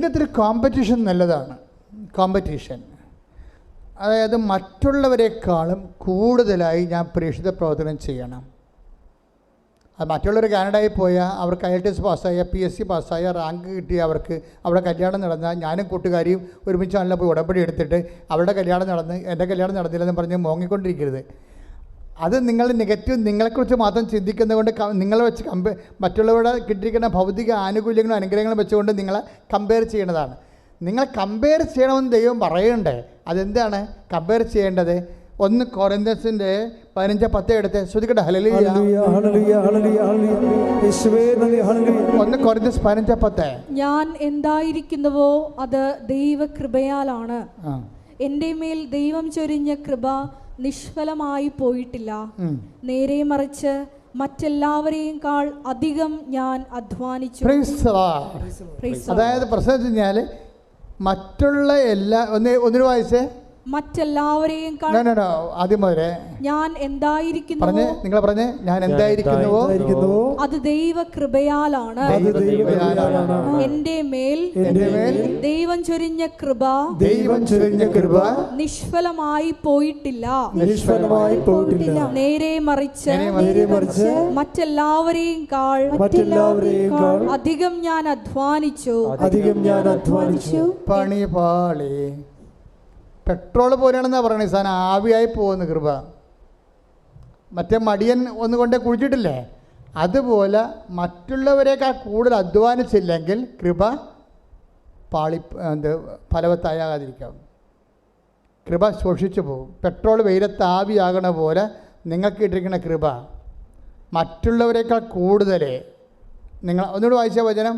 ഇതിനകത്തൊരു കോമ്പറ്റീഷൻ നല്ലതാണ്. കോമ്പറ്റീഷൻ അതായത് മറ്റുള്ളവരെക്കാളും കൂടുതലായി ഞാൻ പ്രേക്ഷിത പ്രവർത്തനം ചെയ്യണം. അത് മറ്റുള്ളവർ കാനഡയിൽ പോയാൽ അവർക്ക് ഐ ടി എസ് പാസ്സായ പി എസ് സി പാസ്സായ റാങ്ക് കിട്ടിയ അവർക്ക് അവിടെ കല്യാണം നടന്നാൽ ഞാനും കൂട്ടുകാരിയും ഒരുമിച്ച് നല്ല പോയി ഉടമ്പടി എടുത്തിട്ട് അവരുടെ കല്യാണം നടന്ന് എന്റെ കല്യാണം നടന്നില്ലെന്ന് പറഞ്ഞ് മോങ്ങിക്കൊണ്ടിരിക്കരുത്. അത് നിങ്ങൾ നെഗറ്റീവ് നിങ്ങളെക്കുറിച്ച് മാത്രം ചിന്തിക്കുന്നത് കൊണ്ട് ക- നിങ്ങളെ വെച്ച് കമ്പയർ മറ്റുള്ളവരുടെ കിട്ടിയിരിക്കുന്ന ഭൗതിക ആനുകൂല്യങ്ങളും അനുഗ്രഹങ്ങളും വെച്ചുകൊണ്ട് നിങ്ങളെ കമ്പയർ ചെയ്യേണ്ടതാണ് നിങ്ങൾ കമ്പയർ ചെയ്യണമെന്ന് ദൈവം പറയണ്ടേ? അതെന്താണ്? കമ്പയർ ചെയ്യേണ്ടത്? ഒന്ന് കോറിന്തസിന്റെ പതിനഞ്ച് പത്ത് എടുത്ത്. ശ്രദ്ധിക്കട്ടെ ഹലലി ഹല്ലേലൂയ, ഹല്ലേലൂയ, ഹല്ലേലൂയ, ഹല്ലേലൂയ. യേശുവേ ഹല്ലേലൂയ. ഒന്ന് കൊറിന്തസ് പതിനഞ്ച് പത്ത്. ഞാൻ എന്തായിരിക്കുന്നുവോ അത് ദൈവകൃപയാലാണ്. കൃപയാലാണ് എന്റെ മേൽ ദൈവം ചൊരിഞ്ഞ കൃപ നിഷ്ഫലമായി പോയിട്ടില്ല. നേരെ മറിച്ച് മറ്റെല്ലാവരെയും കാൾ അധികം ഞാൻ അധ്വാനിച്ചു. അതായത് പ്രശ്നം വെച്ച് കഴിഞ്ഞാൽ മറ്റുള്ള എല്ലാ ഒന്ന് ഒന്നിനു വായിച്ചേ? മറ്റെല്ലാവരെയും ആദ്യം മുതലേ ഞാൻ പറഞ്ഞേ പറഞ്ഞു നിങ്ങൾ പറഞ്ഞേ ഞാൻ എന്തായിരിക്കുന്നുവോ അത് ദൈവകൃപയാലാണ്. കൃപയാലാണ് ദൈവകൃപയാലാണ്. എന്റെ മേൽ ദൈവം ചൊരിഞ്ഞ കൃപ ദൈവം ചൊരിഞ്ഞ കൃപ നിഷ്ഫലമായി പോയിട്ടില്ല. നിഷ്ഫലമായി പോയിട്ടില്ല. നേരെ മറിച്ച് നേരെ മറിച്ച് മറ്റെല്ലാവരെയും കാൾ മറ്റെല്ലാവരെയും കാൾ അധികം ഞാൻ അധ്വാനിച്ചു. അധികം ഞാൻ അധ്വാനിച്ചു. പണി പാളി പെട്രോൾ പോലെയാണെന്നാണ് പറയണത് ഈ സാധനം ആവിയായി പോകുന്ന കൃപ. മറ്റേ മടിയൻ ഒന്ന് കൊണ്ടേ കുഴിച്ചിട്ടില്ലേ? അതുപോലെ മറ്റുള്ളവരെക്കാൾ കൂടുതൽ അധ്വാനിച്ചില്ലെങ്കിൽ കൃപ പാളി എന്ത് ഫലവത്തായാകാതിരിക്കാം. കൃപ ശോഷിച്ചു പോകും. പെട്രോൾ വെയിലത്ത് ആവിയാകണ പോലെ നിങ്ങൾക്ക് ഇട്ടിരിക്കുന്ന കൃപ മറ്റുള്ളവരെക്കാൾ കൂടുതൽ നിങ്ങൾ ഒന്നുകൂടി വായിച്ച വചനം?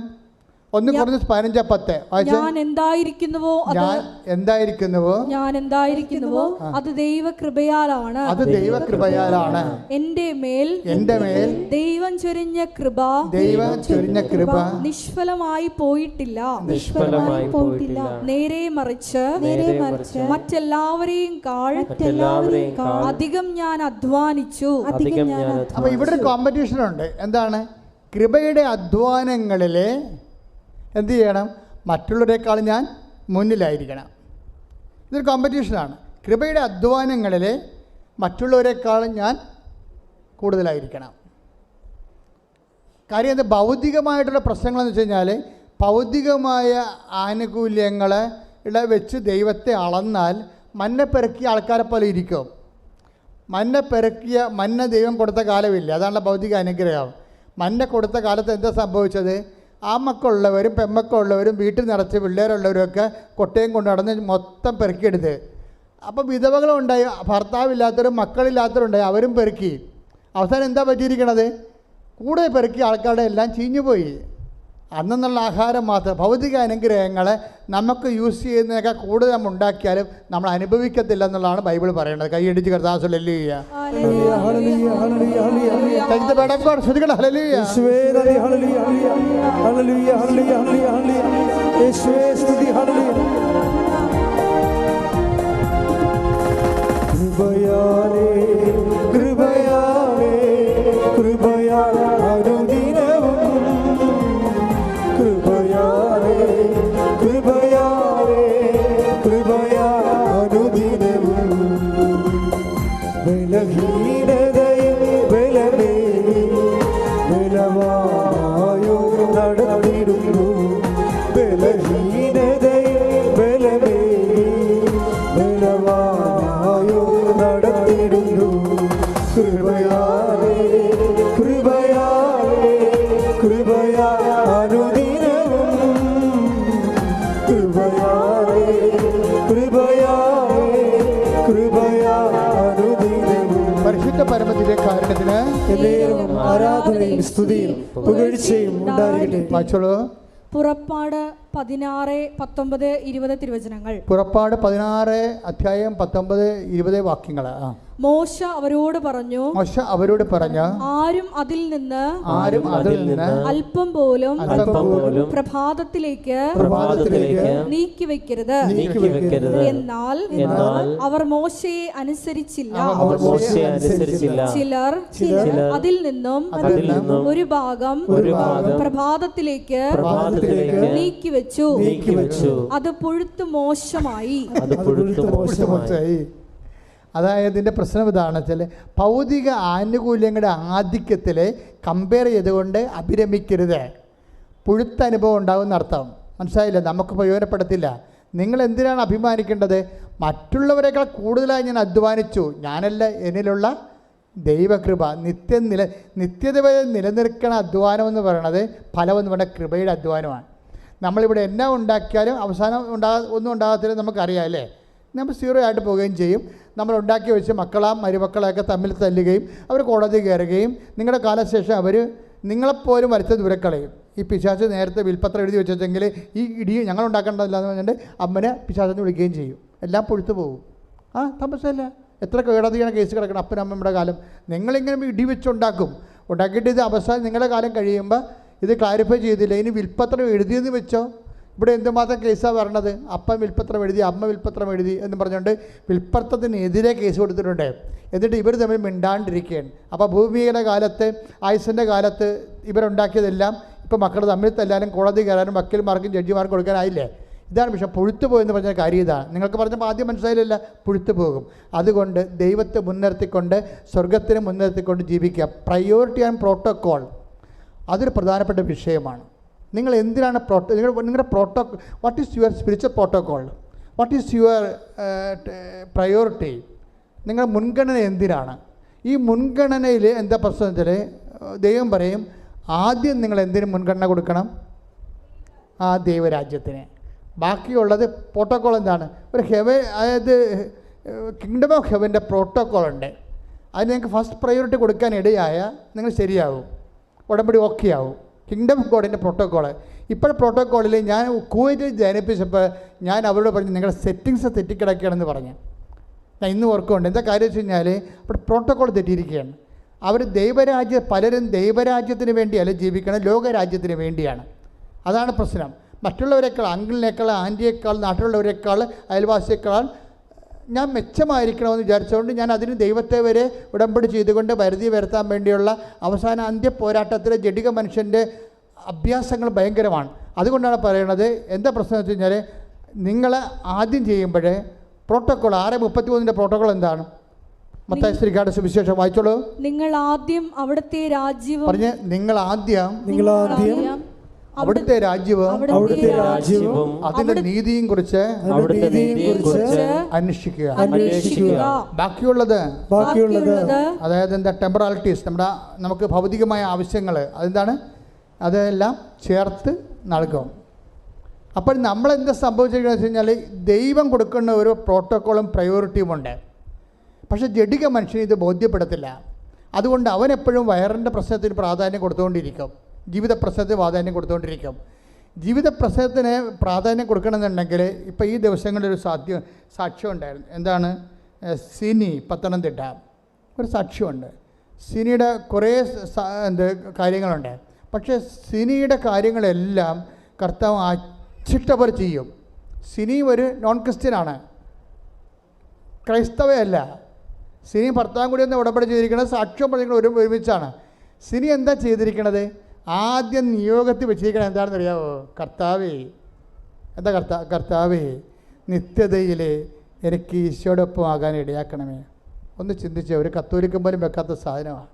ഒന്ന് കുറഞ്ഞ പതിനഞ്ച് പത്ത്. ഞാൻ എന്തായിരിക്കുന്നുവോ അത്? ഞാൻ എന്തായിരിക്കുന്നുവോ? ഞാൻ എന്തായിരിക്കുന്നുവോ? അത് ദൈവകൃപയാലാണ്. അത് ദൈവകൃപയാലാണ്. എന്റെ മേൽ എന്റെ മേൽ ദൈവം ചൊരിഞ്ഞ കൃപ ദൈവം ചൊരിഞ്ഞ കൃപ നിഷ്ഫലമായി പോയിട്ടില്ല. നിഷ്ഫലമായി പോയിട്ടില്ല. നേരെ മറിച്ച് നേരെ മറിച്ച് മറ്റെല്ലാവരെയും കാൾ മറ്റെല്ലാവരെയും അധികം ഞാൻ അധ്വാനിച്ചു. അധികം ഞാൻ അപ്പോൾ ഇവിടെ ഒരു കോമ്പറ്റീഷൻ ഉണ്ട്. എന്താണ്? കൃപയുടെ അധ്വാനങ്ങളിൽ എന്ത് ചെയ്യണം? മറ്റുള്ളവരെക്കാൾ ഞാൻ മുന്നിലായിരിക്കണം. ഇതൊരു കോമ്പറ്റീഷനാണ് കൃപയുടെ അധ്വാനങ്ങളിൽ മറ്റുള്ളവരെക്കാൾ ഞാൻ കൂടുതലായിരിക്കണം. കാര്യം എന്താ ഭൗതികമായിട്ടുള്ള പ്രശ്നങ്ങളെന്ന് വെച്ച് കഴിഞ്ഞാൽ ഭൗതികമായ ആനുകൂല്യങ്ങൾ വെച്ച് ദൈവത്തെ അളന്നാൽ മന്ന പെറുക്കിയ ആൾക്കാരെ പോലെ ഇരിക്കും. മന്ന പെറുക്കിയ ദൈവം കൊടുത്ത കാലമില്ല? അതാണല്ലോ ഭൗതിക അനുഗ്രഹം. മന്ന കൊടുത്ത കാലത്ത് എന്താ സംഭവിച്ചത്? ആ മക്കളുള്ളവരും പെമ്മക്കളുള്ളവരും വീട്ടിൽ നിറച്ച് പിള്ളേരുള്ളവരും ഒക്കെ കൊട്ടയും കൊണ്ട് നടന്ന് മൊത്തം പെറുക്കിയെടുത്ത്. അപ്പോൾ വിധവകളുണ്ടായി ഭർത്താവില്ലാത്തവരും മക്കളില്ലാത്തവരുണ്ടായി അവരും പെറുക്കി. അവസാനം എന്താ പറ്റിയിരിക്കണത്? കൂടെ പെറുക്കിയ ആൾക്കാരുടെ എല്ലാം ചീഞ്ഞുപോയി. അന്നെന്നുള്ള ആഹാരം മാത്രം ഭൗതിക അനുഗ്രഹങ്ങൾ നമുക്ക് യൂസ് ചെയ്യുന്നതൊക്കെ കൂടുതൽ നമ്മൾ ഉണ്ടാക്കിയാലും നമ്മൾ അനുഭവിക്കത്തില്ല എന്നുള്ളതാണ് ബൈബിൾ പറയുന്നത്. കൈയടിച്ച് കർത്താസുലല്ലേ ഹല്ലേലൂയ, ഹല്ലേലൂയ, ഹല്ലേലൂയ, ഹല്ലേലൂയ. ശ്രദ്ധിക്കണം ഹല്ലേലൂയ യേശുവേ നന്ദി, hallelujah, hallelujah, hallelujah, hallelujah, hallelujah. യേശുവേ സ്തുതി, ഹല്ലേലൂയ. കൃപയാലേ കൃപയാലേ കൃപയാലേ കൃപയാ അനുദിനവും കൃപയാലേ കൃപയാലേ കൃപയാ അനുദിനവും പരിശുദ്ധ കാരണത്തിന് ആരാധനയും സ്തുതിയും പുകഴ്ചയും ഉണ്ടായിരിക്കട്ടെ വായിച്ചോളൂ. പുറപ്പാട് പതിനാറ് പത്തൊമ്പത് ഇരുപത് തിരുവചനങ്ങൾ. പുറപ്പാട് പതിനാറ് അധ്യായം പത്തൊമ്പത് ഇരുപത് വാക്യങ്ങൾ ആ. മോശ അവരോട് പറഞ്ഞു മോശ അവരോട് പറഞ്ഞു ആരും അതിൽ നിന്ന് ആരും അതിൽ നിന്ന് അല്പം പോലും അല്പം പോലും പ്രഭാതത്തിലേക്ക് പ്രഭാതത്തിലേക്ക് നീക്കി വെക്കരുത് നീക്കി വെക്കരുത് എന്നാൽ അവർ മോശയെ അനുസരിച്ചില്ല. അവർ മോശയെ അനുസരിച്ചില്ല. ചിലർ അതിൽ നിന്നും അതിൽ നിന്നും ഒരു ഭാഗം ഒരു ഭാഗം പ്രഭാതത്തിലേക്ക് പ്രഭാതത്തിലേക്ക് നീക്കി വെച്ചു നീക്കി വെച്ചു അത് പുഴുത്തു മോശമായി. അത് പുഴുത്തു മോശമായി. അതായത് ഇതിന്റെ പ്രശ്നം ഇതാണ് വെച്ചാൽ ഭൗതിക ആനുകൂല്യങ്ങളുടെ ആധിക്യത്തിൽ കമ്പയർ ചെയ്തുകൊണ്ട് അഭിരമിക്കരുത്. പുഴുത്ത അനുഭവം ഉണ്ടാകും അർത്ഥം. മനസ്സിലായില്ല? നമുക്ക് പ്രയോജനപ്പെടത്തില്ല. നിങ്ങൾ എന്തിനാണ് അഭിമാനിക്കേണ്ടത്? മറ്റുള്ളവരെക്കാൾ കൂടുതലായി ഞാൻ അധ്വാനിച്ചു. ഞാനല്ല എന്നിലുള്ള ദൈവകൃപ. നിത്യ നില നിത്യത നിലനിൽക്കണ അധ്വാനം എന്ന് പറയുന്നത് ഫലമെന്ന് പറയുന്ന കൃപയുടെ അധ്വാനമാണ്. നമ്മളിവിടെ എന്നാ ഉണ്ടാക്കിയാലും അവസാനം ഉണ്ടാ ഒന്നും ഉണ്ടാകത്തില്ല നമുക്കറിയാം അല്ലേ? നമ്മൾ സീറോ ആയിട്ട് പോവുകയും ചെയ്യും. നമ്മൾ ഉണ്ടാക്കി വെച്ച് മക്കളാം മരുമക്കളെയൊക്കെ തമ്മിൽ തല്ലുകയും അവർ കോടതി കയറുകയും നിങ്ങളുടെ കാലശേഷം അവർ നിങ്ങളെപ്പോലും വരച്ച ദൂരക്കളയും. ഈ പിശാച്ച് നേരത്തെ വിൽപ്പത്രം എഴുതി വെച്ചെങ്കിൽ ഈ ഇടി ഞങ്ങൾ ഉണ്ടാക്കേണ്ടതില്ല എന്ന് പറഞ്ഞിട്ട് അമ്മനെ പിശാചിനെ വിളിക്കുകയും ചെയ്യും. എല്ലാം പൊഴുത്തു പോകും. ആ തമസല്ല എത്ര കേടതിയാണ് കേസ് കിടക്കണം അപ്പനും അമ്മയുടെ കാലം. നിങ്ങളിങ്ങനെ ഇടി വെച്ചുണ്ടാക്കും. ഉണ്ടാക്കിയിട്ട് ഇത് അവസാനം നിങ്ങളുടെ കാലം കഴിയുമ്പോൾ ഇത് ക്ലാരിഫൈ ചെയ്തില്ല. ഇനി വിൽപ്പത്രം എഴുതിയെന്ന് വെച്ചോ? ഇവിടെ എന്തുമാത്രം കേസാണ് വരണത്? അപ്പൻ വിൽപ്പത്രം എഴുതി അമ്മ വിൽപ്പത്രം എഴുതി എന്ന് പറഞ്ഞുകൊണ്ട് വിൽപ്പത്രത്തിനെതിരെ കേസ് കൊടുത്തിട്ടുണ്ട്. എന്നിട്ട് ഇവർ തമ്മിൽ മിണ്ടാണ്ടിരിക്കുകയാണ്. അപ്പോൾ ഭൂമിയുടെ കാലത്ത് ആയുസിന്റെ കാലത്ത് ഇവരുണ്ടാക്കിയതെല്ലാം ഇപ്പോൾ മക്കൾ തമ്മിൽ തല്ലാനും കോടതി കയറാനും വക്കീൽമാർക്കും ജഡ്ജിമാർക്കും കൊടുക്കാനായില്ലേ? ഇതാണ് പക്ഷേ പുഴുത്തു പോയെന്ന് പറഞ്ഞ കാര്യം ഇതാണ്. നിങ്ങൾക്ക് പറഞ്ഞപ്പോൾ ആദ്യം മനസ്സിലായില്ല പുഴുത്തു പോകും. അതുകൊണ്ട് ദൈവത്തെ മുൻനിർത്തിക്കൊണ്ട് സ്വർഗത്തിനെ മുൻനിർത്തിക്കൊണ്ട് ജീവിക്കുക. പ്രയോറിറ്റി ആൻഡ് പ്രോട്ടോക്കോൾ അതൊരു പ്രധാനപ്പെട്ട വിഷയമാണ്. നിങ്ങൾ എന്തിനാണ് പ്രോട്ടോ നിങ്ങൾ നിങ്ങളുടെ proto what is your spiritual protocol what is your priority നിങ്ങളുടെ മുൻഗണന എന്തിനാണ്? ഈ മുൻഗണനയിൽ എന്താ പ്രശ്നം വെച്ചാൽ ദൈവം പറയും ആദ്യം നിങ്ങൾ എന്തിനു മുൻഗണന കൊടുക്കണം? ആ ദൈവരാജ്യത്തിന്. ബാക്കിയുള്ളത് പ്രോട്ടോക്കോൾ എന്താണ്? ഒരു ഹെവൻ അതായത് കിങ്ഡം ഓഫ് ഹെവന്റെ പ്രോട്ടോക്കോൾ ഉണ്ട്. അതിന് നിങ്ങൾക്ക് ഫസ്റ്റ് പ്രയോറിറ്റി കൊടുക്കാൻ ഇടയായ നിങ്ങൾ ശരിയാകും ഉടമ്പടി ഓക്കെ ആവും. കിങ്ഡം ഓഫ് ഗോഡിന്റെ പ്രോട്ടോക്കോൾ ഇപ്പോൾ പ്രോട്ടോക്കോളിൽ ഞാൻ കുവൈറ്റിൽ ജനിപ്പിച്ചപ്പോൾ ഞാൻ അവരോട് പറഞ്ഞു നിങ്ങളുടെ സെറ്റിങ്സ് തെറ്റിക്കിടക്കുകയാണെന്ന് പറഞ്ഞു. ഞാൻ ഇന്ന് ഓർക്കുന്നുണ്ട്. എന്താ കാര്യം വെച്ച് കഴിഞ്ഞാൽ അവിടെ പ്രോട്ടോക്കോൾ തെറ്റിയിരിക്കുകയാണ്. അവർ ദൈവരാജ്യ പലരും ദൈവരാജ്യത്തിന് വേണ്ടിയല്ല ജീവിക്കണം ലോകരാജ്യത്തിന് വേണ്ടിയാണ്. അതാണ് പ്രശ്നം. മറ്റുള്ളവരെക്കാൾ അങ്കിളിനേക്കാൾ ആന്റിയേക്കാൾ നാട്ടിലുള്ളവരെക്കാൾ അയൽവാസിയേക്കാൾ ഞാൻ മെച്ചമായിരിക്കണമെന്ന് വിചാരിച്ചുകൊണ്ട് ഞാൻ അതിന് ദൈവത്തെ വരെ ഉടമ്പടി ചെയ്തുകൊണ്ട് പരിധി വരുത്താൻ വേണ്ടിയുള്ള അവസാന അന്ത്യ പോരാട്ടത്തിലെ ജഡിക മനുഷ്യന്റെ അഭ്യാസങ്ങൾ ഭയങ്കരമാണ്. അതുകൊണ്ടാണ് പറയുന്നത് എന്താ പ്രശ്നം വെച്ച് കഴിഞ്ഞാൽ നിങ്ങൾ ആദ്യം ചെയ്യുമ്പോൾ പ്രോട്ടോക്കോൾ ആറ് മുപ്പത്തി മൂന്നിന്റെ പ്രോട്ടോക്കോൾ എന്താണ്? മത്തായി ശ്രീകാട് സുവിശേഷം വായിച്ചോളൂ. നിങ്ങൾ ആദ്യം അവിടുത്തെ രാജ്യവും പറഞ്ഞ് നിങ്ങൾ ആദ്യം നിങ്ങൾ ആദ്യം അവിടുത്തെ രാജ്യവും അവിടുത്തെ രാജ്യവും അതിന്റെ നീതിയും കുറിച്ച് അവിടുത്തെ നീതിയെ കുറിച്ച് അന്വേഷിക്കുക. അന്വേഷിക്കുക. ബാക്കിയുള്ളത് ബാക്കിയുള്ളത് അതായത് എന്താ ടെമ്പറാലിറ്റീസ് നമ്മുടെ നമുക്ക് ഭൗതികമായ ആവശ്യങ്ങൾ അതെന്താണ്? അതെല്ലാം ചേർത്ത് നൽകും. അപ്പോൾ നമ്മൾ എന്താ സംഭവിച്ചിരിക്കുന്നത് വെച്ച് കഴിഞ്ഞാൽ ദൈവം കൊടുക്കുന്ന ഒരു പ്രോട്ടോക്കോളും പ്രയോറിറ്റിയും ഉണ്ട്. പക്ഷെ ജഡിക മനുഷ്യന് ഇത് ബോധ്യപ്പെടത്തില്ല. അതുകൊണ്ട് അവൻ എപ്പോഴും വയറിന്റെ പ്രശ്നത്തിന് പ്രാധാന്യം കൊടുത്തുകൊണ്ടിരിക്കും. ജീവിത പ്രശ്നത്തിന് പ്രാധാന്യം കൊടുത്തുകൊണ്ടിരിക്കും. ജീവിത പ്രശ്നത്തിന് പ്രാധാന്യം കൊടുക്കണമെന്നുണ്ടെങ്കിൽ ഇപ്പോൾ ഈ ദിവസങ്ങളിൽ ഒരു സാധ്യ സാക്ഷ്യം ഉണ്ടായിരുന്നു എന്താണ് സിനി പത്തനംതിട്ട. ഒരു സാക്ഷ്യമുണ്ട്. സിനിയുടെ കുറേ എന്ത് കാര്യങ്ങളുണ്ട്. പക്ഷേ സിനിയുടെ കാര്യങ്ങളെല്ലാം കർത്താവ് അച്ചിട്ടവർ ചെയ്യും. സിനി ഒരു നോൺ ക്രിസ്ത്യനാണ് ക്രൈസ്തവയല്ല. സിനി ഭർത്താവും കൂടി ഒന്ന് ഉടമ്പടി ചെയ്തിരിക്കുന്നത് സാക്ഷ്യം പറഞ്ഞിരിക്കുന്നത് ഒരു ഒരുമിച്ചാണ്. സിനി എന്താ ചെയ്തിരിക്കണത്? ആദ്യം നിയോഗത്തിൽ വെച്ചിരിക്കണം എന്താണെന്ന് അറിയാമോ കർത്താവേ എന്താ കർത്താ കർത്താവേ നിത്യതയിൽ എനിക്ക് ഈശോടൊപ്പം ആകാൻ ഇടയാക്കണമേ. ഒന്ന് ചിന്തിച്ചേ ഒരു കത്തോലിക്കും പോലും വെക്കാത്ത സാധനമാണ്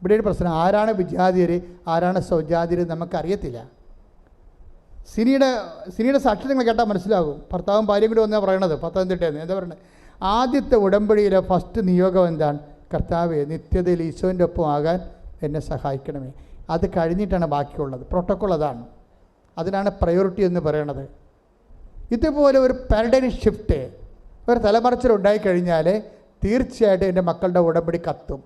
ഇവിടെ ഒരു പ്രശ്നം ആരാണ് വിജാതിയർ ആരാണ് സൗജാതിർ നമുക്കറിയത്തില്ല. സിനിയുടെ സിനിയുടെ സാക്ഷി നിങ്ങൾ കേട്ടാൽ മനസ്സിലാകും. ഭർത്താവും ഭാര്യയും കൂടി വന്നാൽ പറയണത് പത്തനംതിട്ടയെന്ന് എന്താ പറയുന്നത് ആദ്യത്തെ ഉടമ്പടിയിലെ ഫസ്റ്റ് നിയോഗം എന്താണ്? കർത്താവെ നിത്യതയിൽ ഈശോന്റെ ഒപ്പം ആകാൻ എന്നെ സഹായിക്കണമേ. അത് കഴിഞ്ഞിട്ടാണ് ബാക്കിയുള്ളത്. പ്രോട്ടോക്കോൾ അതാണ്. അതിനാണ് പ്രയോറിറ്റി എന്ന് പറയണത്. ഇതുപോലെ ഒരു പാരഡൈം ഷിഫ്റ്റ് ഒരു തലമറിച്ചിൽ ഉണ്ടായിക്കഴിഞ്ഞാൽ തീർച്ചയായിട്ടും എന്റെ മക്കളുടെ ഉടമ്പടി കത്തും.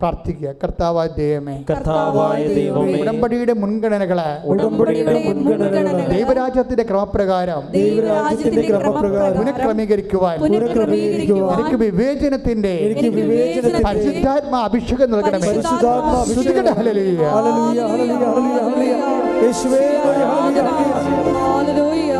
പ്രാർത്ഥിക്കുക. കർത്താവായ ദൈവമേ. കർത്താവായ ദൈവമേ. ഉടമ്പടിയുടെ മുൻഗണനകളെ ഉടമ്പടിയുടെ മുൻഗണനകളെ ദൈവരാജ്യത്തിന്റെ ക്രമപ്രകാരം ദൈവരാജ്യത്തിന്റെ ക്രമപ്രകാരം പുനഃക്രമീകരിക്കുവാൻ പുനഃക്രമീകരിക്കുവാൻ എനിക്ക് വിവേചനത്തിന്റെ എനിക്ക് വിവേചനത്തിന്റെ പരിശുദ്ധാത്മ അഭിഷേകം നൽകണമേ. പരിശുദ്ധാത്മ അഭിഷേകം ഹല്ലേലൂയ. Hallelujah hallelujah hallelujah hallelujah. യേശുവേ ഹല്ലേലൂയ ഹല്ലേലൂയ.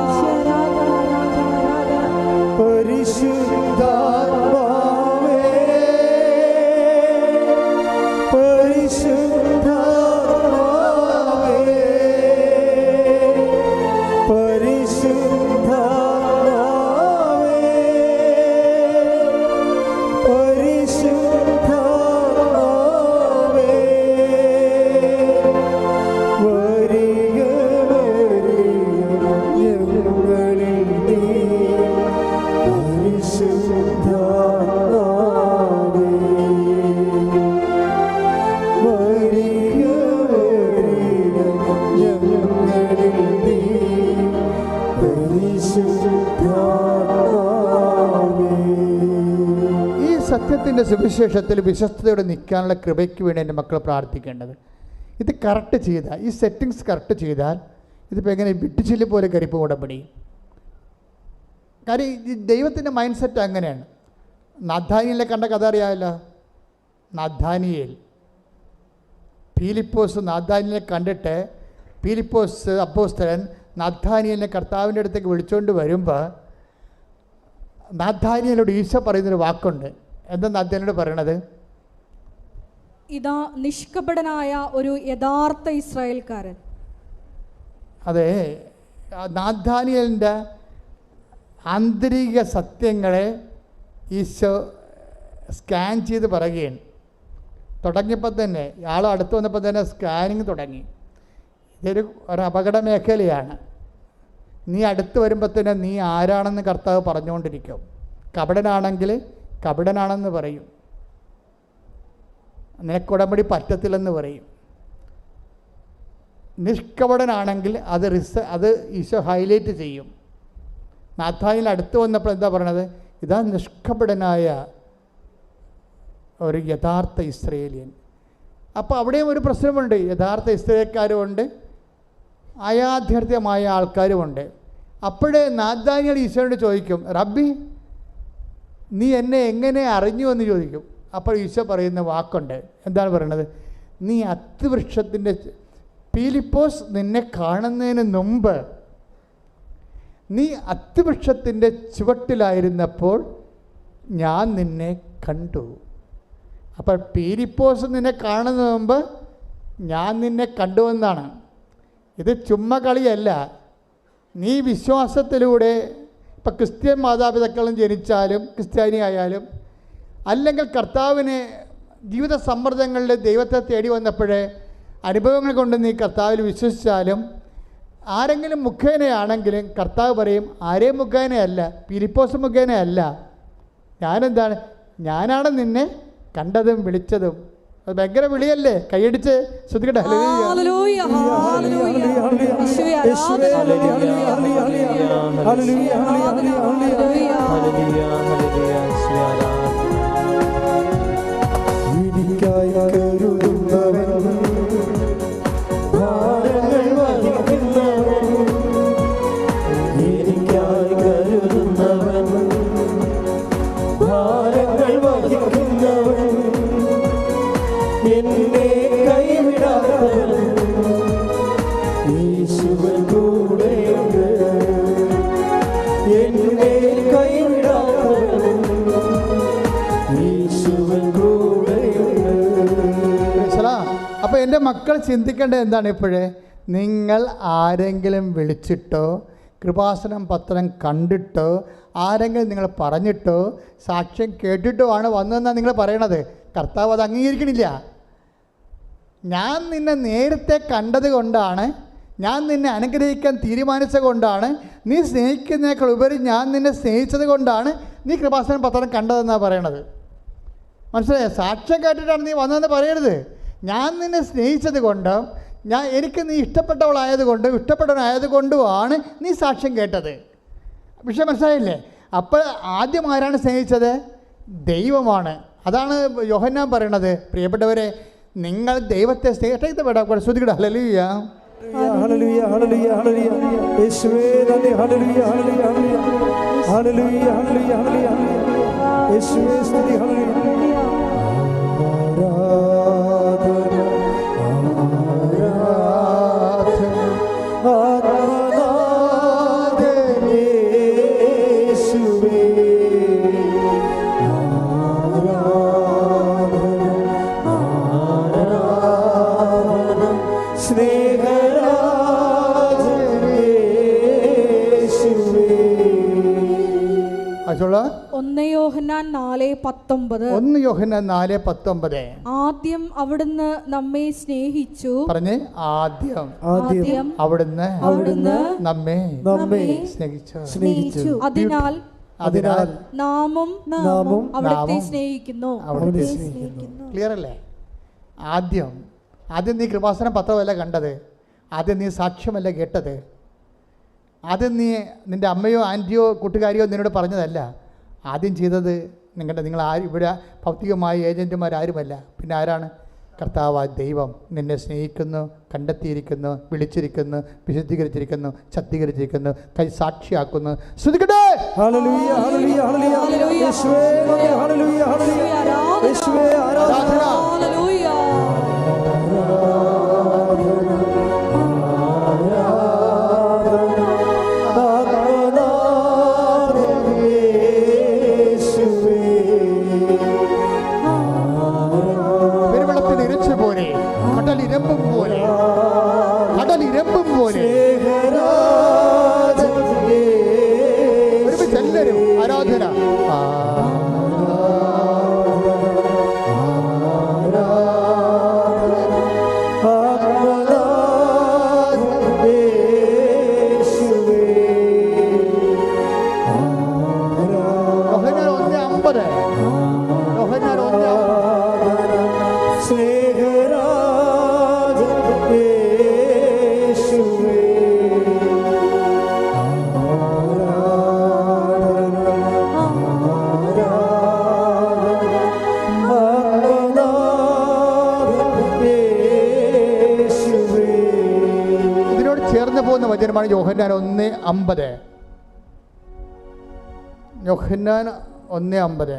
സുവിശേഷത്തിൽ വിശ്വസ്തയോടെ നിൽക്കാനുള്ള കൃപയ്ക്ക് വേണ്ടി എന്റെ മക്കൾ പ്രാർത്ഥിക്കേണ്ടത്. ഇത് കറക്റ്റ് ചെയ്താൽ ഈ സെറ്റിങ്സ് കറക്റ്റ് ചെയ്താൽ ഇതിപ്പോൾ എങ്ങനെ വിട്ടുചില്ല് പോലെ കരിപ്പ് ഉടമ്പടി കാര്യം ഈ ദൈവത്തിന്റെ മൈൻഡ് സെറ്റ് അങ്ങനെയാണ്. നദ്ധാനിയിലെ കണ്ട കഥ അറിയാമല്ലോ? നദ്ധാനിയേൽ പീലിപ്പോസ് നാഥാനിയെ കണ്ടിട്ട് പീലിപ്പോസ് അപ്പോസ്തലൻ നാഥാനിയലിനെ കർത്താവിന്റെ അടുത്തേക്ക് വിളിച്ചുകൊണ്ട് വരുമ്പോൾ നാഥാനിയലോട് ഈശോ പറയുന്നൊരു വാക്കുണ്ട്. എന്താ നദ്യനോട് പറയണത്? ഇതാ നിഷ്കപടനായ ഒരു യഥാർത്ഥ ഇസ്രായേൽക്കാരൻ. അതെ നാഥാനിയലിന്റെ ആന്തരിക സത്യങ്ങളെ ഈശോ സ്കാൻ ചെയ്ത് പറയുകയാണ്. തുടങ്ങിയപ്പോൾ തന്നെ ആൾ അടുത്ത് വന്നപ്പോൾ തന്നെ സ്കാനിങ് തുടങ്ങി. ഇതൊരു ഒരു അപകട മേഖലയാണ്. നീ അടുത്ത് വരുമ്പോൾ തന്നെ നീ ആരാണെന്ന് കർത്താവ് പറഞ്ഞുകൊണ്ടിരിക്കും. കപടനാണെങ്കിൽ കപടനാണെന്ന് പറയും. നിനക്കുടമ്പടി പറ്റത്തില്ലെന്ന് പറയും. നിഷ്കപടനാണെങ്കിൽ അത് റിസ അത് ഈശോ ഹൈലൈറ്റ് ചെയ്യും. നാഥായിൽ അടുത്ത് വന്നപ്പോൾ എന്താ പറയണത്? ഇതാ നിഷ്കപടനായ ഒരു യഥാർത്ഥ ഇസ്രയേലിയൻ. അപ്പോൾ അവിടെയും ഒരു പ്രശ്നമുണ്ട്. യഥാർത്ഥ ഇസ്രയേൽക്കാരുമുണ്ട് അയാധ്യർത്ഥ്യമായ ആൾക്കാരുമുണ്ട്. അപ്പോഴേ നാദാനികൾ ഈശോയോട് ചോദിക്കും റബ്ബി നീ എന്നെ എങ്ങനെ അറിഞ്ഞു എന്ന് ചോദിക്കും. അപ്പോൾ ഈശോ പറയുന്ന വാക്കുണ്ട്. എന്താണ് പറയണത്? നീ അത്തിവൃക്ഷത്തിന്റെ പീലിപ്പോസ് നിന്നെ കാണുന്നതിന് മുമ്പ് നീ അത്തിവൃക്ഷത്തിന്റെ ചുവട്ടിലായിരുന്നപ്പോൾ ഞാൻ നിന്നെ കണ്ടു. അപ്പോൾ പീലിപ്പോസ് നിന്നെ കാണുന്ന മുമ്പ് ഞാൻ നിന്നെ കണ്ടുവെന്നാണ് ഇത് ചുമ്മാ കളിയല്ല. നീ വിശ്വാസത്തിലൂടെ ഇപ്പം ക്രിസ്ത്യൻ മാതാപിതാക്കളും ജനിച്ചാലും ക്രിസ്ത്യാനി ആയാലും അല്ലെങ്കിൽ കർത്താവിന് ജീവിത സമ്മർദ്ദങ്ങളിൽ ദൈവത്തെ തേടി വന്നപ്പോഴേ അനുഭവങ്ങൾ കൊണ്ട് നീ കർത്താവിൽ വിശ്വസിച്ചാലും ആരെങ്കിലും മുഖേനയാണെങ്കിലും കർത്താവ് പറയും ആരെയും മുഖേനയല്ല? പിരിപ്പോസ് മുഖേനയല്ല. ഞാനെന്താണ്? ഞാനാണ് നിന്നെ കണ്ടതും വിളിച്ചതും. അത് ഭയങ്കര വിളിയല്ലേ? കൈയടിച്ച് ശ്രദ്ധിക്കട്ടെ. ഹല്ലേലൂയ. ഹല്ലേലൂയ, ഹല്ലേലൂയ. ചിന്തിക്കേണ്ടത് എന്താണ് ഇപ്പോഴേ? നിങ്ങൾ ആരെങ്കിലും വിളിച്ചിട്ടോ കൃപാസനം പത്രം കണ്ടിട്ടോ ആരെങ്കിലും നിങ്ങൾ പറഞ്ഞിട്ടോ സാക്ഷ്യം കേട്ടിട്ടോ ആണ് വന്നതെന്നാണ് നിങ്ങൾ പറയണത്. കർത്താവ് അത് അംഗീകരിക്കണില്ല. ഞാൻ നിന്നെ നേരത്തെ കണ്ടത് കൊണ്ടാണ് ഞാൻ നിന്നെ അനുഗ്രഹിക്കാൻ തീരുമാനിച്ചത് കൊണ്ടാണ് നീ സ്നേഹിക്കുന്നതിനേക്കാൾ ഉപരി ഞാൻ നിന്നെ സ്നേഹിച്ചത് കൊണ്ടാണ് നീ കൃപാസനം പത്രം കണ്ടതെന്നാണ് പറയണത്. മനസ്സിലായോ? സാക്ഷ്യം കേട്ടിട്ടാണ് നീ വന്നതെന്ന് പറയരുത്. ഞാൻ നിന്നെ സ്നേഹിച്ചത് കൊണ്ടും ഞാൻ എനിക്ക് നീ ഇഷ്ടപ്പെട്ടവളായതുകൊണ്ടും ഇഷ്ടപ്പെട്ടവനായതുകൊണ്ടുമാണ് നീ സാക്ഷ്യം കേട്ടത്. പക്ഷേ മനസ്സിലായില്ലേ? അപ്പോൾ ആദ്യം ആരാണ് സ്നേഹിച്ചത്? ദൈവമാണ്. അതാണ് യോഹന്നാൻ പറയണത്. പ്രിയപ്പെട്ടവരെ നിങ്ങൾ ദൈവത്തെ സ്നേഹിച്ച വേണ്ട ശ്രുതികട ഹലലിയ ഹല്ലേലൂയ. ഹല്ലേലൂയ ഹല്ലേലൂയ യേശുവേ നന്ദി. Hallelujah hallelujah hallelujah. ഹല്ലേലൂയ. പത്തൊമ്പത്. ഒന്ന് യോഹന്നാൻ നാല് പത്തൊമ്പത്. ആദ്യം അവിടുന്ന് നമ്മെ സ്നേഹിച്ചു. പറഞ്ഞ് ആദ്യം. ആദ്യം അവിടുന്ന് അവിടുന്ന് നമ്മെ നമ്മെ സ്നേഹിച്ചു. സ്നേഹിച്ചു. അതിനാൽ അതിനാൽ നാമും നാമും അവിടുത്തെ സ്നേഹിക്കുന്നു. അവിടുത്തെ സ്നേഹിക്കുന്നു. ക്ലിയർ അല്ലേ ആദ്യം ആദ്യം നീ കൃപാസനം പത്രമല്ല കണ്ടത്. ആദ്യം നീ സാക്ഷ്യമല്ല കേട്ടത്. ആദ്യം നീ നിന്റെ അമ്മയോ ആന്റിയോ കൂട്ടുകാരിയോ നിന്നോട് പറഞ്ഞതല്ല. ആദ്യം ചെയ്തത് നിങ്ങളുടെ നിങ്ങൾ ആരും ഇവിടെ ഭൗതികമായ ഏജന്റുമാരാരുമല്ല പിന്നെ ആരാണ്? കർത്താവ് ദൈവം നിന്നെ സ്നേഹിക്കുന്നു കണ്ടെത്തിയിരിക്കുന്നു വിളിച്ചിരിക്കുന്നു വിശുദ്ധീകരിച്ചിരിക്കുന്നു ശക്തീകരിച്ചിരിക്കുന്നു കൈ സാക്ഷിയാക്കുന്നു. ശ്രദ്ധിക്കട്ടെ യോഹന്നാൻ ഒന്ന് അമ്പത്. യോഹന്നാൻ ഒന്ന് അമ്പത്.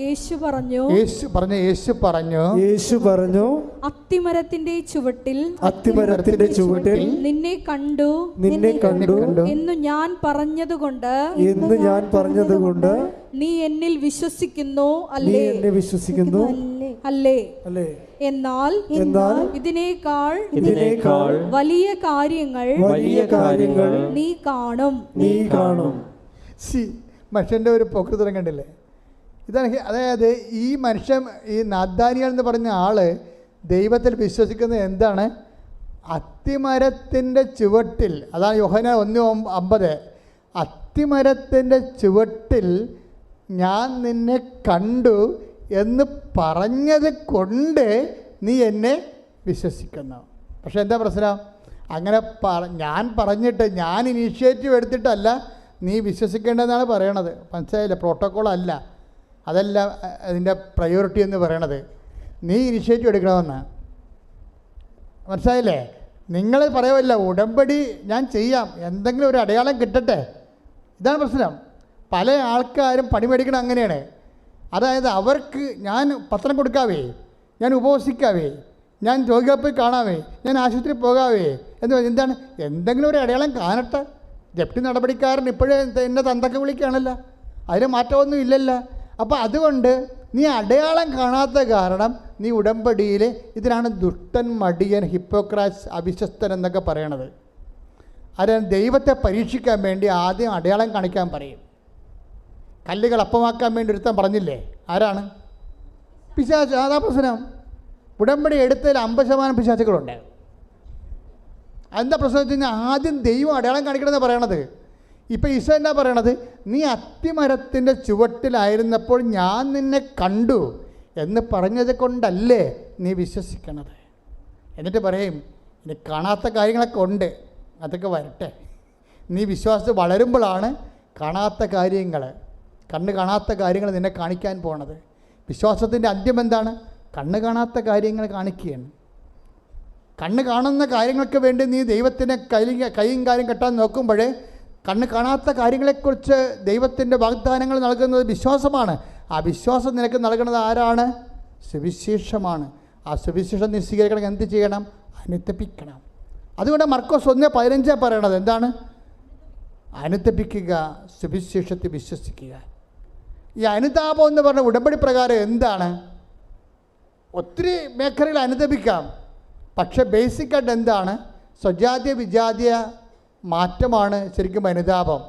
യേശു പറഞ്ഞു യേശു പറഞ്ഞു യേശു പറഞ്ഞു യേശു പറഞ്ഞു അത്തിമരത്തിന്റെ ചുവട്ടിൽ അത്തിമരത്തിന്റെ ചുവട്ടിൽ നിന്നെ കണ്ടു നിന്നെ കണ്ടു എന്ന് ഞാൻ പറഞ്ഞതുകൊണ്ട് എന്ന് ഞാൻ പറഞ്ഞതുകൊണ്ട് നീ എന്നിൽ വിശ്വസിക്കുന്നു അല്ലേ? എന്നെ വിശ്വസിക്കുന്നു അല്ലേ? അല്ലേ? എന്നാൽ എന്നാൽ ഇതിനേക്കാൾ ഇതിനേക്കാൾ വലിയ കാര്യങ്ങൾ വലിയ കാര്യങ്ങൾ നീ കാണും. നീ കാണും. സി മനുഷ്യന്റെ ഒരു പ്രകൃതം കണ്ടില്ലേ? ഇതാണ് അതായത് ഈ മനുഷ്യൻ ഈ നാദാനിയൽ എന്ന് പറഞ്ഞ ആൾ ദൈവത്തിൽ വിശ്വസിക്കുന്നത് എന്താണ്? അത്തിമരത്തിന്റെ ചുവട്ടിൽ അതാണ് യോഹന ഒന്ന് അമ്പത്. അത്തിമരത്തിന്റെ ചുവട്ടിൽ ഞാൻ നിന്നെ കണ്ടു എന്ന് പറഞ്ഞത് കൊണ്ട് നീ എന്നെ വിശ്വസിക്കുന്നു. പക്ഷെ എന്താ പ്രശ്നം? അങ്ങനെ പറ ഞാൻ പറഞ്ഞിട്ട് ഞാൻ ഇനീഷ്യേറ്റീവ് എടുത്തിട്ടല്ല നീ വിശ്വസിക്കേണ്ടതെന്നാണ് പറയണത്. മനസ്സിലായില്ല? പ്രോട്ടോക്കോൾ അല്ല. അതല്ല അതിന്റെ പ്രയോറിറ്റി എന്ന് പറയണത്. നീ ഇനിഷ്യേറ്റീവ് എടുക്കണമെന്ന്. മനസ്സിലായില്ലേ? നിങ്ങൾ പറയുമല്ല ഉടമ്പടി ഞാൻ ചെയ്യാം. എന്തെങ്കിലും ഒരു അടയാളം കിട്ടട്ടെ. ഇതാണ് പ്രശ്നം. പല ആൾക്കാരും പണി മേടിക്കണം അങ്ങനെയാണ്. അതായത് അവർക്ക് ഞാൻ പത്രം കൊടുക്കാവേ ഞാൻ ഉപവസിക്കാവേ ഞാൻ രോഗികൾ പോയി കാണാവേ ഞാൻ ആശുപത്രി പോകാവേ എന്ന് എന്താണ്? എന്തെങ്കിലും ഒരു അടയാളം കാണട്ടെ. ജപ്തി നടപടിക്കാരൻ ഇപ്പോഴേ എന്നെ തന്തൊക്കെ വിളിക്കുകയാണല്ലോ. അതിന് മാറ്റമൊന്നും ഇല്ലല്ലോ. അപ്പോൾ അതുകൊണ്ട് നീ അടയാളം കാണാത്ത കാരണം നീ ഉടമ്പടിയിൽ ഇതിനാണ് ദുഷ്ടൻ മടിയൻ ഹിപ്പോക്രാസ് അവിശ്വസ്തൻ എന്നൊക്കെ പറയണത്. അത് ദൈവത്തെ പരീക്ഷിക്കാൻ വേണ്ടി ആദ്യം അടയാളം കാണിക്കാൻ പറയും. കല്ലുകൾ അപ്പമാക്കാൻ വേണ്ടി ഒരുത്തൻ പറഞ്ഞില്ലേ? ആരാണ്? പിശാച്ച് അതാ പ്രശ്നം ഉടമ്പടി എടുത്തതിൽ അമ്പത് ശതമാനം പിശാച്ചുകളുണ്ട് എന്താ പ്രശ്നം വെച്ച് കഴിഞ്ഞാൽ ആദ്യം ദൈവം അടയാളം കാണിക്കണമെന്ന് പറയണത്. ഇപ്പം ഈശോ എന്താ പറയണത്? നീ അത്തിമരത്തിന്റെ ചുവട്ടിലായിരുന്നപ്പോൾ ഞാൻ നിന്നെ കണ്ടു എന്ന് പറഞ്ഞത് കൊണ്ടല്ലേ നീ വിശ്വസിക്കണത്. എന്നിട്ട് പറയും ഇനി കാണാത്ത കാര്യങ്ങളൊക്കെ ഉണ്ട്. അതൊക്കെ വരട്ടെ. നീ വിശ്വാസത്തിൽ വളരുമ്പോഴാണ് കാണാത്ത കാര്യങ്ങൾ കണ്ണ് കാണാത്ത കാര്യങ്ങൾ നിന്നെ കാണിക്കാൻ പോണത്. വിശ്വാസത്തിന്റെ അന്ത്യം എന്താണ്? കണ്ണ് കാണാത്ത കാര്യങ്ങൾ കാണിക്കുകയാണ്. കണ്ണ് കാണുന്ന കാര്യങ്ങൾക്ക് വേണ്ടി നീ ദൈവത്തിനെ കൈ കൈയും കാര്യം കെട്ടാൻ നോക്കുമ്പോഴേ കണ്ണ് കാണാത്ത കാര്യങ്ങളെക്കുറിച്ച് ദൈവത്തിന്റെ വാഗ്ദാനങ്ങൾ നൽകുന്നത് വിശ്വാസമാണ്. ആ വിശ്വാസം നിനക്ക് നൽകുന്നത് ആരാണ്? സുവിശേഷമാണ്. ആ സുവിശേഷം നീ സ്വീകരിക്കണമെങ്കിൽ എന്ത് ചെയ്യണം? അനുത്തപ്പിക്കണം അതുകൊണ്ട് മർക്കോസ് ഒന്ന് പതിനഞ്ചാണ് പറയണത് എന്താണ്? അനുത്തപ്പിക്കുക സുവിശേഷത്തെ വിശ്വസിക്കുക. ഈ അനുതാപം എന്ന് പറഞ്ഞ ഉടമ്പടി പ്രകാരം എന്താണ്? ഒത്തിരി മേഖലകൾ അനുദപിക്കാം. പക്ഷെ ബേസിക്കായിട്ട് എന്താണ്? സ്വജാതീയ വിജാതീയ മാറ്റമാണ് ശരിക്കും അനുതാപം.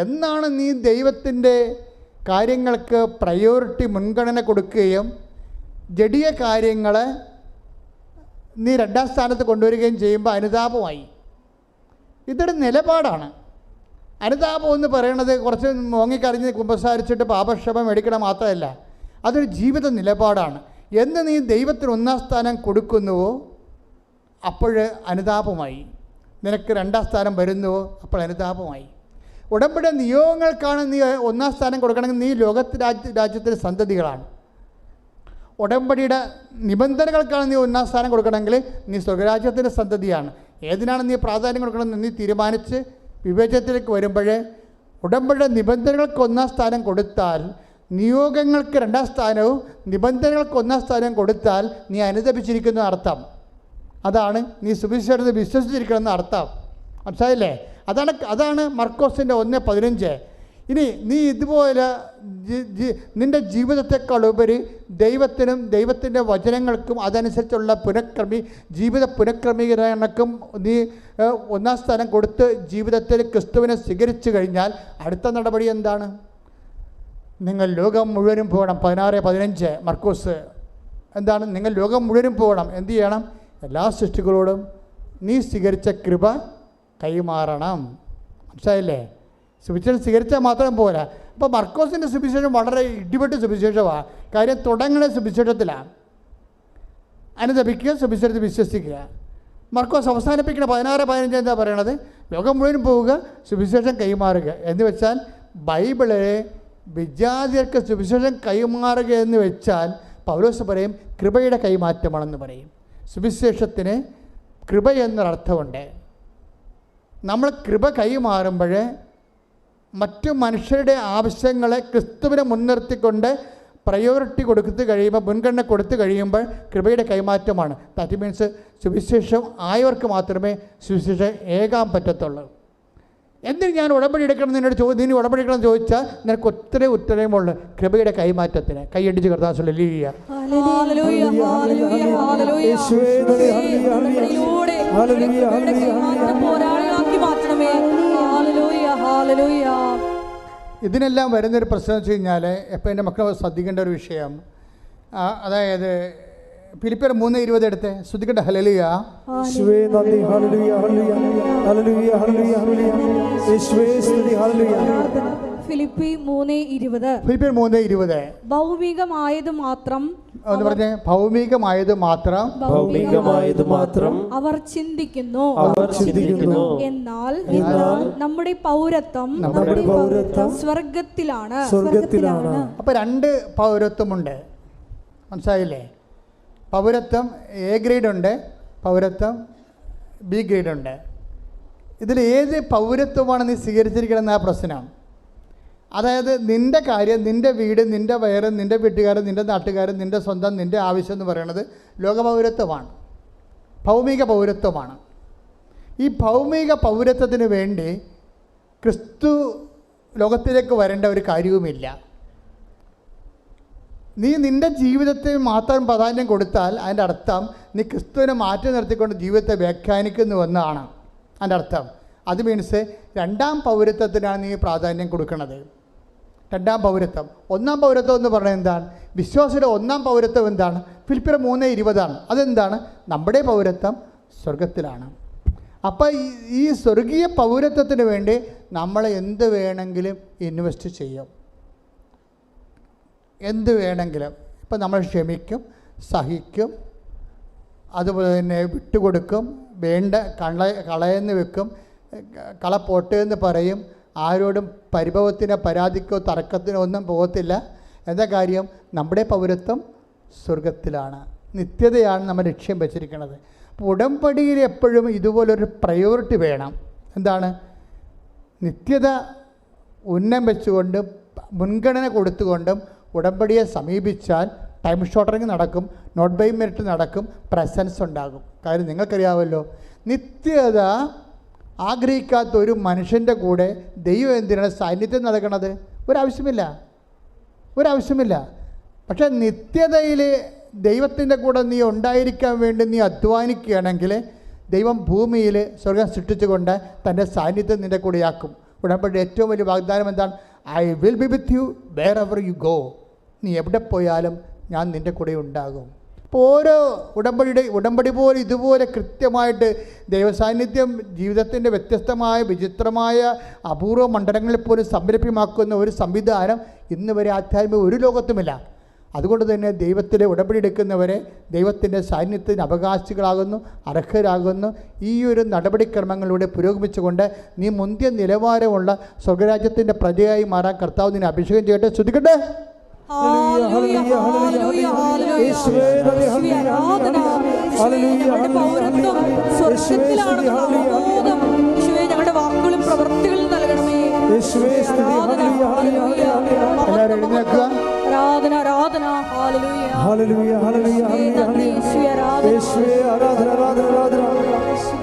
എന്നാണ് നീ ദൈവത്തിന്റെ കാര്യങ്ങൾക്ക് പ്രയോറിറ്റി മുൻഗണന കൊടുക്കുകയും ജഡീയ കാര്യങ്ങൾ നീ രണ്ടാം സ്ഥാനത്ത് കൊണ്ടുവരികയും ചെയ്യുമ്പോൾ അനുതാപമായി. ഇതൊരു നിലപാടാണ്. അനുതാപം എന്ന് പറയണത് കുറച്ച് മോങ്ങിക്കറിഞ്ഞ് കുമ്പസാരിച്ചിട്ട് പാപക്ഷമം എടുക്കണ മാത്രമല്ല അതൊരു ജീവിത നിലപാടാണ്. എന്ന് നീ ദൈവത്തിന് ഒന്നാം സ്ഥാനം കൊടുക്കുന്നുവോ അപ്പോൾ അനുതാപമായി. നിനക്ക് രണ്ടാം സ്ഥാനം വരുന്നുവോ അപ്പോൾ അനുതാപമായി. ഉടമ്പടി നിയോഗങ്ങൾക്കാണ് നീ ഒന്നാം സ്ഥാനം കൊടുക്കണമെങ്കിൽ നീ ലോകത്ത് രാജ്യ രാജ്യത്തിന്റെ സന്തതികളാണ്. ഉടമ്പടിയുടെ നിബന്ധനകൾക്കാണ് നീ ഒന്നാം സ്ഥാനം കൊടുക്കണമെങ്കിൽ നീ സ്വർഗരാജ്യത്തിന്റെ സന്തതിയാണ്. ഏതിനാണ് നീ പ്രാധാന്യം കൊടുക്കണമെന്ന് നീ തീരുമാനിച്ച് വിവേചനത്തിലേക്ക് വരുമ്പോൾ ഉടമ്പടി നിബന്ധനകൾക്ക് ഒന്നാം സ്ഥാനം കൊടുത്താൽ നിയോഗങ്ങൾക്ക് രണ്ടാം സ്ഥാനവും നിബന്ധനകൾക്ക് ഒന്നാം സ്ഥാനം കൊടുത്താൽ നീ അനുദപിച്ചിരിക്കുന്ന അർത്ഥം അതാണ് നീ സുവിശേഷത വിശ്വസിച്ചിരിക്കണമെന്ന് അർത്ഥം മനസ്സിലായില്ലേ? അതാണ് അതാണ് മർക്കോസിന്റെ ഒന്ന് പതിനഞ്ച്. ഇനി നീ ഇതുപോലെ നിന്റെ ജീവിതത്തെക്കാളുപരി ദൈവത്തിനും ദൈവത്തിന്റെ വചനങ്ങൾക്കും അതനുസരിച്ചുള്ള പുനഃക്രമി ജീവിത പുനഃക്രമീകരണക്കും നീ ഒന്നാം സ്ഥാനം കൊടുത്ത് ജീവിതത്തിൽ ക്രിസ്തുവിനെ സ്വീകരിച്ചു കഴിഞ്ഞാൽ അടുത്ത നടപടി എന്താണ്? നിങ്ങൾ ലോകം മുഴുവനും പോകണം. പതിനാറ് പതിനഞ്ച് മർക്കോസ്. എന്താണ്? നിങ്ങൾ ലോകം മുഴുവനും പോകണം. എന്തു ചെയ്യണം? എല്ലാ സൃഷ്ടികളോടും നീ സ്വീകരിച്ച കൃപ കൈമാറണം. മനസ്സിലായില്ലേ? സുവിശേഷം സ്വീകരിച്ചാൽ മാത്രം പോരാ. അപ്പോൾ മർക്കോസിന്റെ സുവിശേഷം വളരെ ഇടിപെട്ട സുവിശേഷമാണ് കാര്യം തുടങ്ങുന്ന സുവിശേഷത്തിലാണ് അനുദപിക്കുക സുവിശേഷത്തിൽ വിശ്വസിക്കുക. മർക്കോസ് അവസാനിപ്പിക്കുന്ന പതിനാറ് പതിനഞ്ച് എന്താ പറയണത്? ലോകം മുഴുവൻ പോവുക സുവിശേഷം കൈമാറുക. എന്ന് വെച്ചാൽ ബൈബിളെ വിജാതിയർക്ക് സുവിശേഷം കൈമാറുക എന്ന് വെച്ചാൽ പൗലോസ് പറയും കൃപയുടെ കൈമാറ്റമാണെന്ന് പറയും. സുവിശേഷത്തിന് കൃപ എന്നൊരർത്ഥമുണ്ട്. നമ്മൾ കൃപ കൈമാറുമ്പോൾ മറ്റു മനുഷ്യരുടെ ആവശ്യങ്ങളെ ക്രിസ്തുവിനെ മുൻനിർത്തിക്കൊണ്ട് പ്രയോറിറ്റി കൊടുത്ത് കഴിയുമ്പോൾ മുൻഗണന കൊടുത്തു കഴിയുമ്പോൾ കൃപയുടെ കൈമാറ്റമാണ്. ദാറ്റ് മീൻസ് സുവിശേഷം ആയവർക്ക് മാത്രമേ സുവിശേഷം ഏകാൻ പറ്റത്തുള്ളൂ. എന്തിന് ഞാൻ ഉടമ്പടി എടുക്കണം നിന്നോട് ചോദ്യം നീ ഉടമ്പടി എടുക്കണം എന്ന് ചോദിച്ചാൽ നിനക്ക് ഒത്തിരി ഉത്തരവുമുള്ള കൃപയുടെ കൈമാറ്റത്തിന്. കൈയടിച്ച് കർത്താസുള്ള ലീയ ഹല്ലേലൂയ, ഇതിനെല്ലാം വരുന്നൊരു പ്രശ്നം വെച്ച് കഴിഞ്ഞാൽ എപ്പോൾ എന്റെ മക്കൾ ശ്രദ്ധിക്കേണ്ട ഒരു വിഷയം. അതായത് ഫിലിപ്പിയർ മൂന്ന് ഇരുപത് എടുത്ത്? ശ്രദ്ധിക്കേണ്ട ഹലലിയ യേശുവേ ഫിലിപ്പി മൂന്ന് ഇരുപത്. ഫിലിപ്പിയർ മൂന്ന് ഇരുപത്. ഭൗമികമായത് മാത്രം എന്ന് പറഞ്ഞ ഭൗമികമായത് മാത്രം ഭൗമികമായത് മാത്രം അവർ ചിന്തിക്കുന്നു. അവർ ചിന്തിക്കുന്നു. എന്നാൽ നമ്മുടെ പൗരത്വം നമ്മുടെ പൗരത്വം സ്വർഗത്തിലാണ്. സ്വർഗത്തിലാണ്. അപ്പോൾ രണ്ട് പൗരത്വമുണ്ട്. മനസ്സിലായില്ലേ? പൗരത്വം എ ഗ്രേഡ് ഉണ്ട് പൗരത്വം ബി ഗ്രേഡ് ഉണ്ട്. ഇതിൽ ഏത് പൗരത്വമാണ് നീ സ്വീകരിച്ചിരിക്കണമെന്ന ആ പ്രശ്നം? അതായത് നിന്റെ കാര്യം നിന്റെ വീട് നിന്റെ വയറ് നിന്റെ വീട്ടുകാരൻ നിന്റെ നാട്ടുകാരൻ നിന്റെ സ്വന്തം നിന്റെ ആവശ്യം എന്ന് പറയുന്നത് ലോകപൗരത്വമാണ്. ഭൗമിക പൗരത്വമാണ്. ഈ ഭൗമിക പൗരത്വത്തിന് വേണ്ടി ക്രിസ്തു ലോകത്തിലേക്ക് വരേണ്ട ഒരു കാര്യവുമില്ല. നീ നിന്റെ ജീവിതത്തിൽ മാത്രം പ്രാധാന്യം കൊടുത്താൽ അതിന്റെ അർത്ഥം നീ ക്രിസ്തുവിനെ മാറ്റി നിർത്തിക്കൊണ്ട് ജീവിതത്തെ വ്യാഖ്യാനിക്കുന്നു എന്നാണ്. അതിന്റെ അർത്ഥം. അത് മീൻസ് രണ്ടാം പൗരത്വത്തിനാണ് നീ പ്രാധാന്യം കൊടുക്കുന്നത്. രണ്ടാം പൗരത്വം. ഒന്നാം പൗരത്വം എന്ന് പറയുന്നത് എന്താണ്? വിശ്വാസിയുടെ ഒന്നാം പൗരത്വം എന്താണ്? ഫിലിപ്പിയർ മൂന്ന് ഇരുപതാണ്. അതെന്താണ്? നമ്മുടെ പൗരത്വം സ്വർഗത്തിലാണ് അപ്പോൾ ഈ ഈ സ്വർഗീയ പൗരത്വത്തിന് വേണ്ടി നമ്മൾ എന്ത് വേണമെങ്കിലും ഇൻവെസ്റ്റ് ചെയ്യും. എന്ത് വേണമെങ്കിലും. ഇപ്പം നമ്മൾ ക്ഷമിക്കും സഹിക്കും അതുപോലെ തന്നെ വിട്ടുകൊടുക്കും വേണ്ട കള കളയെന്ന് വെക്കും കള പൊട്ടെന്ന് പറയും ആരോടും പരിഭവത്തിനോ പരാതിക്കോ തർക്കത്തിനോ ഒന്നും പോകത്തില്ല. എന്താ കാര്യം? നമ്മുടെ പൗരത്വം സ്വർഗത്തിലാണ്. നിത്യതയാണ് നമ്മൾ ലക്ഷ്യം വച്ചിരിക്കുന്നത്. ഉടമ്പടിയിൽ എപ്പോഴും ഇതുപോലൊരു പ്രയോറിറ്റി വേണം. എന്താണ്? നിത്യത ഉന്നം വെച്ചുകൊണ്ട് മുൻഗണന കൊടുത്തുകൊണ്ടും ഉടമ്പടിയെ സമീപിച്ചാൽ ടൈം ഷോർട്ടറിങ് നടക്കും നോട്ട് ബൈ മെറിറ്റ് നടക്കും പ്രസൻസ് ഉണ്ടാകും. കാര്യം നിങ്ങൾക്കറിയാമല്ലോ. നിത്യത ആഗ്രഹിക്കാത്ത ഒരു മനുഷ്യന്റെ കൂടെ ദൈവം എന്തിനാണ് സാന്നിധ്യം നൽകണത്? ഒരാവശ്യമില്ല. ഒരാവശ്യമില്ല. പക്ഷെ നിത്യതയിൽ ദൈവത്തിന്റെ കൂടെ നീ ഉണ്ടായിരിക്കാൻ വേണ്ടി നീ അധ്വാനിക്കുകയാണെങ്കിൽ ദൈവം ഭൂമിയിൽ സ്വർഗം സൃഷ്ടിച്ചുകൊണ്ട് തന്റെ സാന്നിധ്യം നിന്റെ കൂടെയാക്കും. ഉടമ്പടി ഏറ്റവും വലിയ വാഗ്ദാനം എന്താണ്? I will be with you wherever you go നീ എവിടെ പോയാലും ഞാൻ നിന്റെ കൂടെ ഉണ്ടാകും. അപ്പോൾ ഓരോ ഉടമ്പടിയുടെ ഉടമ്പടി പോലെ ഇതുപോലെ കൃത്യമായിട്ട് ദൈവസാന്നിധ്യം ജീവിതത്തിന്റെ വ്യത്യസ്തമായ വിചിത്രമായ അപൂർവ മണ്ഡലങ്ങളിൽ പോലും സംരഭ്യമാക്കുന്ന ഒരു സംവിധാനം ഇന്ന് വരെ ആധ്യാത്മിക ഒരു ലോകത്തുമില്ല. അതുകൊണ്ട് തന്നെ ദൈവത്തിലെ ഉടമ്പടി എടുക്കുന്നവരെ ദൈവത്തിന്റെ സാന്നിധ്യത്തിന് അവകാശികളാകുന്നു അർഹരാകുന്നു. ഈ ഒരു നടപടിക്രമങ്ങളിലൂടെ പുരോഗമിച്ചുകൊണ്ട് നീ മുന്തിയ നിലവാരമുള്ള സ്വർഗരാജ്യത്തിന്റെ പ്രജയായി മാറാൻ കർത്താവ് നിന്നെ അഭിഷേകം ചെയ്യട്ടെ. ശ്രദ്ധിക്കട്ടെ ഞങ്ങളുടെ പൗരത്വം സ്വർഗത്തിലാണെന്നുള്ള അവബോധം യേശുവേ, ഞങ്ങളുടെ വാക്കുകളും പ്രവൃത്തികളും നൽകണമേ. ആരാധന, ആരാധന ഹല്ലേലൂയ, ഹല്ലേലൂയ, ഹല്ലേലൂയ, നന്ദി, യേശുവേ, ആരാധന. ആരാധന, ആരാധന.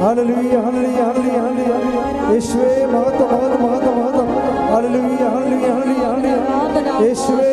ഹല്ലേലൂയ, ഹല്ലേലൂയ, ഹല്ലേലൂയ, ഹല്ലേലൂയ. യേശുവേ, മഹത്വം, മഹത്വം, മഹത്വം, മഹത്വം. ഹല്ലേലൂയ, ഹല്ലേലൂയ, ഹല്ലേലൂയ, ഹല്ലേലൂയ. യേശുവേ,